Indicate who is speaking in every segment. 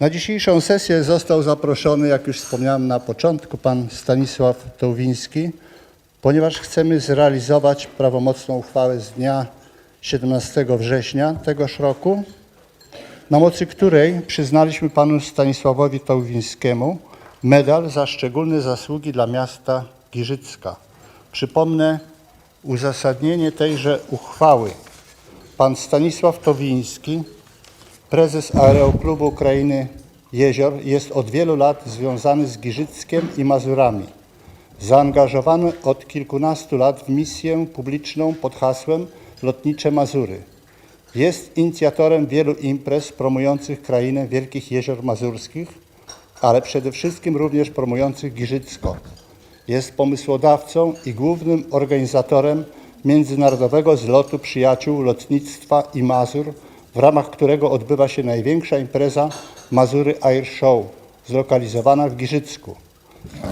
Speaker 1: Na dzisiejszą sesję został zaproszony, jak już wspomniałem na początku, pan Stanisław Tołwiński, ponieważ chcemy zrealizować prawomocną uchwałę z dnia 17 września tegoż roku, na mocy której przyznaliśmy panu Stanisławowi Tołwińskiemu medal za szczególne zasługi dla miasta Giżycka. Przypomnę uzasadnienie tejże uchwały. Pan Stanisław Towiński, prezes Aeroklubu Ukrainy Jezior, jest od wielu lat związany z Giżyckiem i Mazurami. Zaangażowany od kilkunastu lat w misję publiczną pod hasłem Lotnicze Mazury. Jest inicjatorem wielu imprez promujących krainę Wielkich Jezior Mazurskich, ale przede wszystkim również promujących Giżycko. Jest pomysłodawcą i głównym organizatorem międzynarodowego zlotu przyjaciół lotnictwa i Mazur, w ramach którego odbywa się największa impreza Mazury Air Show, zlokalizowana w Giżycku.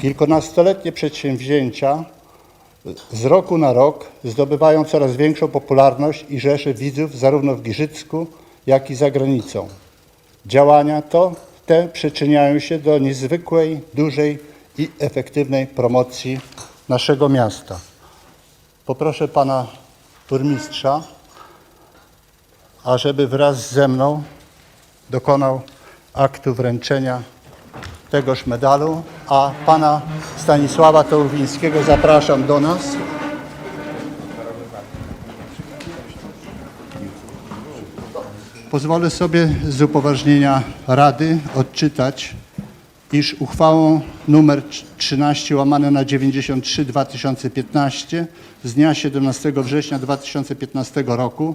Speaker 1: Kilkunastoletnie przedsięwzięcia z roku na rok zdobywają coraz większą popularność i rzesze widzów zarówno w Giżycku, jak i za granicą. Działania to te przyczyniają się do niezwykłej, dużej i efektywnej promocji naszego miasta. Poproszę pana burmistrza, ażeby wraz ze mną dokonał aktu wręczenia tegoż medalu, a pana Stanisława Tołwińskiego zapraszam do nas. Pozwolę sobie z upoważnienia Rady odczytać, iż uchwałą nr 13 łamane na 93 2015 z dnia 17 września 2015 roku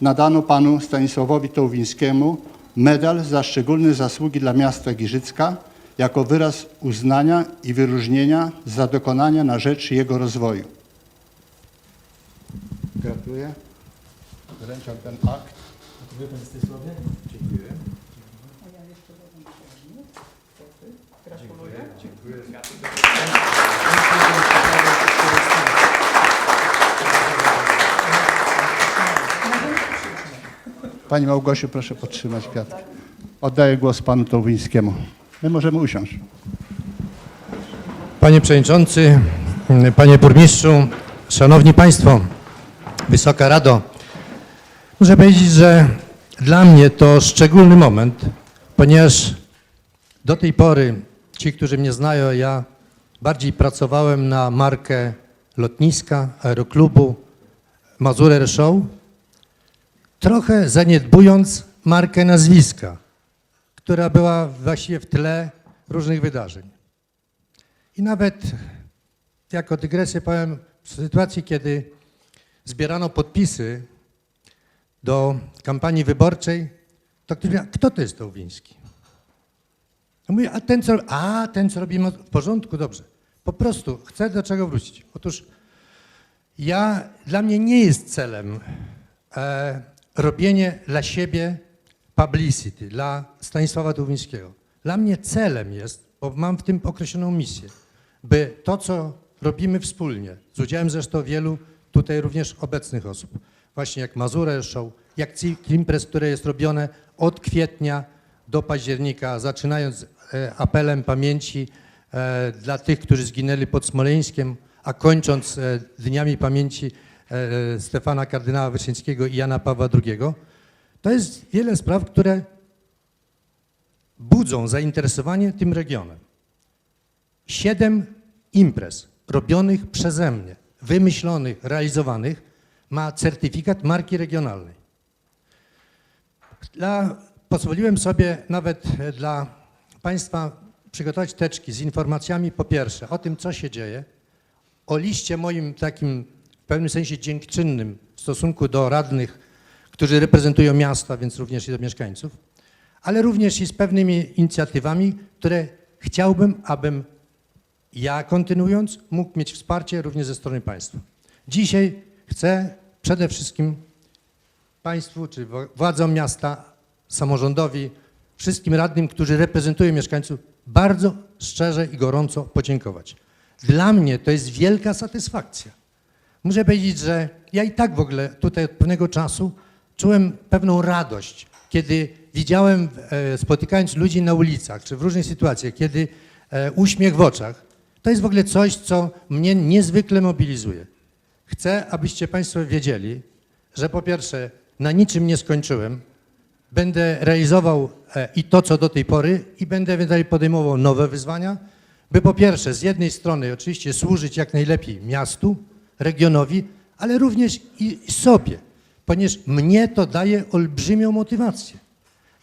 Speaker 1: nadano panu Stanisławowi Tołwińskiemu medal za szczególne zasługi dla miasta Giżycka jako wyraz uznania i wyróżnienia za dokonania na rzecz jego rozwoju. Gratuluję. Wręczam ten akt.
Speaker 2: Dziękuję Panie Stanisławie. Dziękuję. Dziękuję. Dziękuję.
Speaker 1: Pani Małgosiu, proszę podtrzymać kwiatki. Oddaję głos panu Tołwińskiemu. My możemy usiąść.
Speaker 2: Panie Przewodniczący, Panie Burmistrzu, Szanowni Państwo, Wysoka Rado. Muszę powiedzieć, że dla mnie to szczególny moment, ponieważ do tej pory ci, którzy mnie znają, ja bardziej pracowałem na markę lotniska, aeroklubu Mazur Air Show, trochę zaniedbując markę nazwiska, która była właściwie w tle różnych wydarzeń. I nawet jako dygresję powiem, w sytuacji, kiedy zbierano podpisy do kampanii wyborczej, to ktoś mówił, kto to jest Tołwiński? Ja mówię, a ten co, a ten co robi, w porządku, dobrze. Po prostu chcę do czego wrócić. Otóż ja, dla mnie nie jest celem e, robienie dla siebie publicity, dla Stanisława Tuwińskiego. Dla mnie celem jest, bo mam w tym określoną misję, by to, co robimy wspólnie, z udziałem zresztą wielu tutaj również obecnych osób, właśnie jak Mazurę Show, jak cykl imprez, które jest robione od kwietnia do października, zaczynając e, apelem pamięci e, dla tych, którzy zginęli pod Smoleńskiem, a kończąc e, dniami pamięci Stefana kardynała Wyszyńskiego i Jana Pawła II, to jest wiele spraw, które budzą zainteresowanie tym regionem. Siedem imprez robionych przeze mnie, wymyślonych, realizowanych, ma certyfikat marki regionalnej. Dla, pozwoliłem sobie nawet e, dla Państwa przygotować teczki z informacjami po pierwsze o tym, co się dzieje, o liście moim takim w pewnym sensie dziękczynnym w stosunku do radnych, którzy reprezentują miasta, więc również i do mieszkańców, ale również i z pewnymi inicjatywami, które chciałbym, abym ja kontynuując mógł mieć wsparcie również ze strony państwa. Dzisiaj chcę przede wszystkim państwu, czy władzom miasta, samorządowi, wszystkim radnym, którzy reprezentują mieszkańców, bardzo szczerze i gorąco podziękować. Dla mnie to jest wielka satysfakcja. Muszę powiedzieć, że ja i tak w ogóle tutaj od pewnego czasu czułem pewną radość, kiedy widziałem, e, spotykając ludzi na ulicach, czy w różnych sytuacjach, kiedy e, uśmiech w oczach, to jest w ogóle coś, co mnie niezwykle mobilizuje. Chcę, abyście Państwo wiedzieli, że po pierwsze, na niczym nie skończyłem, będę realizował e, i to, co do tej pory, i będę ewentualnie podejmował nowe wyzwania, by po pierwsze, z jednej strony oczywiście służyć jak najlepiej miastu, regionowi, ale również i sobie, ponieważ mnie to daje olbrzymią motywację.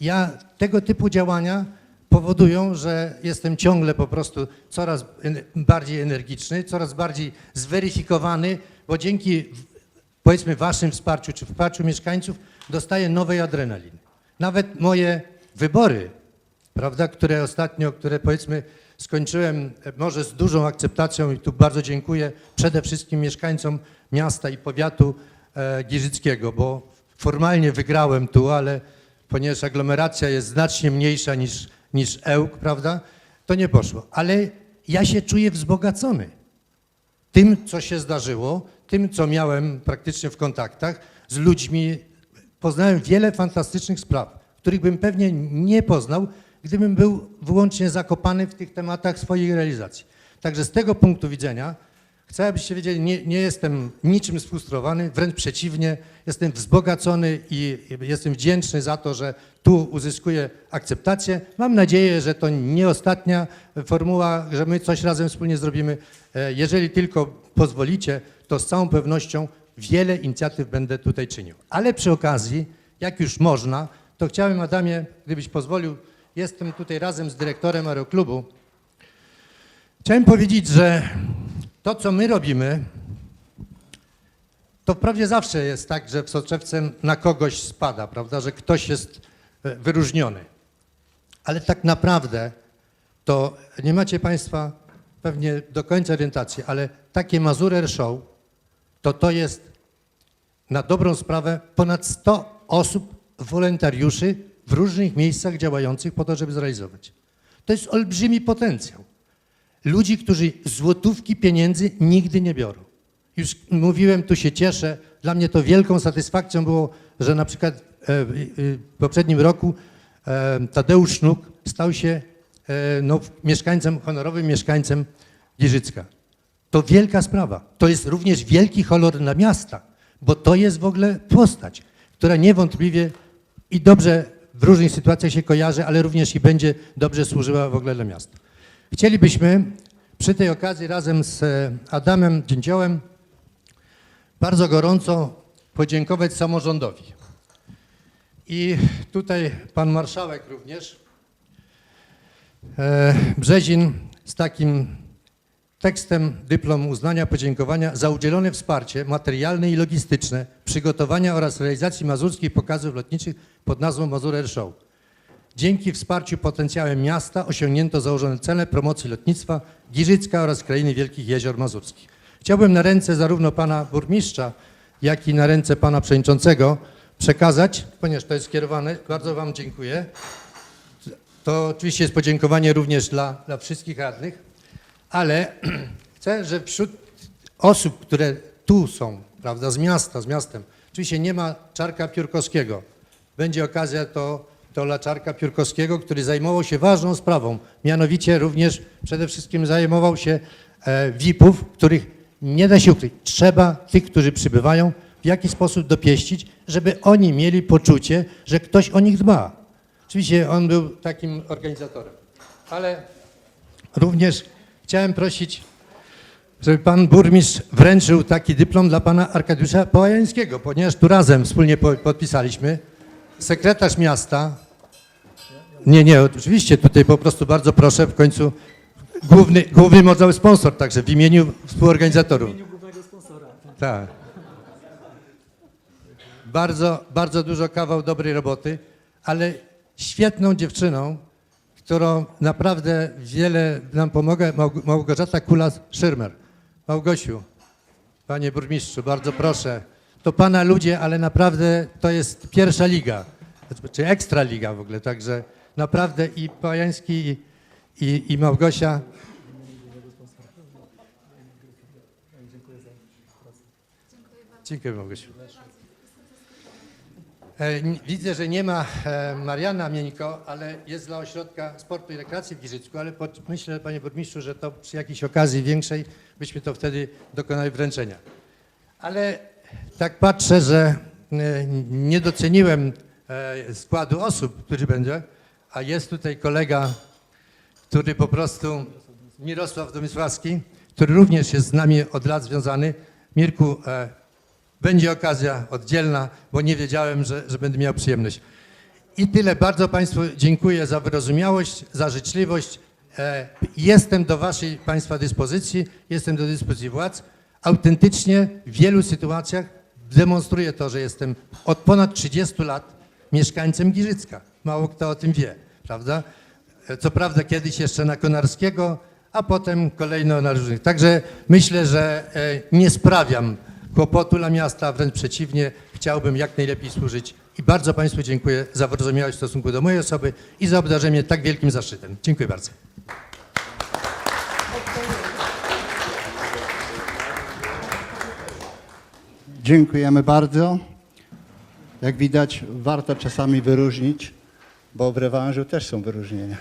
Speaker 2: Ja tego typu działania powodują, że jestem ciągle po prostu coraz bardziej energiczny, coraz bardziej zweryfikowany, bo dzięki powiedzmy waszym wsparciu czy wsparciu mieszkańców dostaję nowej adrenaliny. Nawet moje wybory, prawda, które ostatnio, które powiedzmy skończyłem e, może z dużą akceptacją i tu bardzo dziękuję przede wszystkim mieszkańcom miasta i powiatu e, giżyckiego, bo formalnie wygrałem tu, ale ponieważ aglomeracja jest znacznie mniejsza niż, niż Ełk, prawda, to nie poszło. Ale ja się czuję wzbogacony tym, co się zdarzyło, tym, co miałem praktycznie w kontaktach z ludźmi. Poznałem wiele fantastycznych spraw, których bym pewnie nie poznał, gdybym był wyłącznie zakopany w tych tematach swojej realizacji. Także z tego punktu widzenia chcę, abyście wiedzieli, nie, nie jestem niczym sfrustrowany, wręcz przeciwnie, jestem wzbogacony i jestem wdzięczny za to, że tu uzyskuję akceptację. Mam nadzieję, że to nie ostatnia formuła, że my coś razem wspólnie zrobimy. E, Jeżeli tylko pozwolicie, to z całą pewnością wiele inicjatyw będę tutaj czynił. Ale przy okazji, jak już można, to chciałem, Adamie, gdybyś pozwolił, jestem tutaj razem z dyrektorem Aeroklubu. Chciałem powiedzieć, że to, co my robimy, to wprawdzie zawsze jest tak, że w soczewce na kogoś spada, prawda, że ktoś jest e, wyróżniony. Ale tak naprawdę to nie macie Państwa pewnie do końca orientacji, ale takie Mazurer Show to to jest na dobrą sprawę ponad 100 osób, wolontariuszy w różnych miejscach działających po to, żeby zrealizować. To jest olbrzymi potencjał. Ludzi, którzy złotówki pieniędzy nigdy nie biorą. Już mówiłem, tu się cieszę. Dla mnie to wielką satysfakcją było, że na przykład e, w w poprzednim roku e, Tadeusz Sznuk stał się e, no, mieszkańcem, honorowym mieszkańcem Giżycka. To wielka sprawa. To jest również wielki honor dla miasta, bo to jest w ogóle postać, która niewątpliwie i dobrze w różnych sytuacjach się kojarzy, ale również i będzie dobrze służyła w ogóle dla miasta. Chcielibyśmy przy tej okazji razem z e, Adamem Dzięciołem bardzo gorąco podziękować samorządowi. I tutaj pan marszałek również, e, Brzezin z takim tekstem dyplom uznania, podziękowania za udzielone wsparcie materialne i logistyczne, przygotowania oraz realizacji mazurskich pokazów lotniczych pod nazwą Mazur Show. Dzięki wsparciu potencjałem miasta osiągnięto założone cele promocji lotnictwa Giżycka oraz krainy Wielkich Jezior Mazurskich. Chciałbym na ręce zarówno pana burmistrza, jak i na ręce pana przewodniczącego przekazać, ponieważ to jest skierowane, bardzo wam dziękuję. To oczywiście jest podziękowanie również dla, dla wszystkich radnych, ale chcę, że wśród osób, które tu są, prawda, z miasta, z miastem, oczywiście nie ma Czarka Piórkowskiego. Będzie okazja to, to dla Czarka Piórkowskiego, który zajmował się ważną sprawą, mianowicie również przede wszystkim zajmował się e, VIP-ów, których nie da się ukryć. Trzeba tych, którzy przybywają, w jaki sposób dopieścić, żeby oni mieli poczucie, że ktoś o nich dba. Oczywiście on był takim organizatorem, ale Również chciałem prosić, żeby pan burmistrz wręczył taki dyplom dla pana Arkadiusza Połajańskiego, ponieważ tu razem wspólnie po- podpisaliśmy. Sekretarz miasta. Nie, nie, oczywiście tutaj po prostu bardzo proszę, w końcu główny, główny modzały sponsor, także w imieniu współorganizatorów. Tak. Bardzo, bardzo dużo kawał dobrej roboty, ale świetną dziewczyną, którą naprawdę wiele nam Małg- Małgorzata Kula-Szyrmer. Małgosiu, panie burmistrzu, bardzo proszę. To pana ludzie, ale naprawdę to jest pierwsza liga, czy ekstra liga w ogóle, także naprawdę i Pajański i, i, i Małgosia. Dziękuję Małgosiu. E, Widzę, że nie ma e, Mariana Mieńko, ale jest dla Ośrodka Sportu i Rekreacji w Giżycku, ale pod, myślę, panie burmistrzu, że to przy jakiejś okazji większej byśmy to wtedy dokonali wręczenia. Ale tak patrzę, że e, nie doceniłem składu osób, którzy będzie, a jest tutaj kolega, który po prostu, Mirosław Domysławski, który również jest z nami od lat związany. Mirku, będzie okazja oddzielna, bo nie wiedziałem, że, że będę miał przyjemność. I tyle. Bardzo Państwu dziękuję za wyrozumiałość, za życzliwość. E, Jestem do Waszej Państwa dyspozycji, jestem do dyspozycji władz. Autentycznie w wielu sytuacjach demonstruję to, że jestem od ponad 30 lat mieszkańcem Giżycka. Mało kto o tym wie, prawda? E, Co prawda kiedyś jeszcze na Konarskiego, a potem kolejno na różnych. Także myślę, że e, nie sprawiam kłopotu dla miasta, wręcz przeciwnie, chciałbym jak najlepiej służyć i bardzo Państwu dziękuję za wyrozumiałość w stosunku do mojej osoby i za obdarzenie tak wielkim zaszczytem. Dziękuję bardzo.
Speaker 1: Dziękujemy bardzo. Jak widać, warto czasami wyróżnić, bo w rewanżu też są wyróżnienia.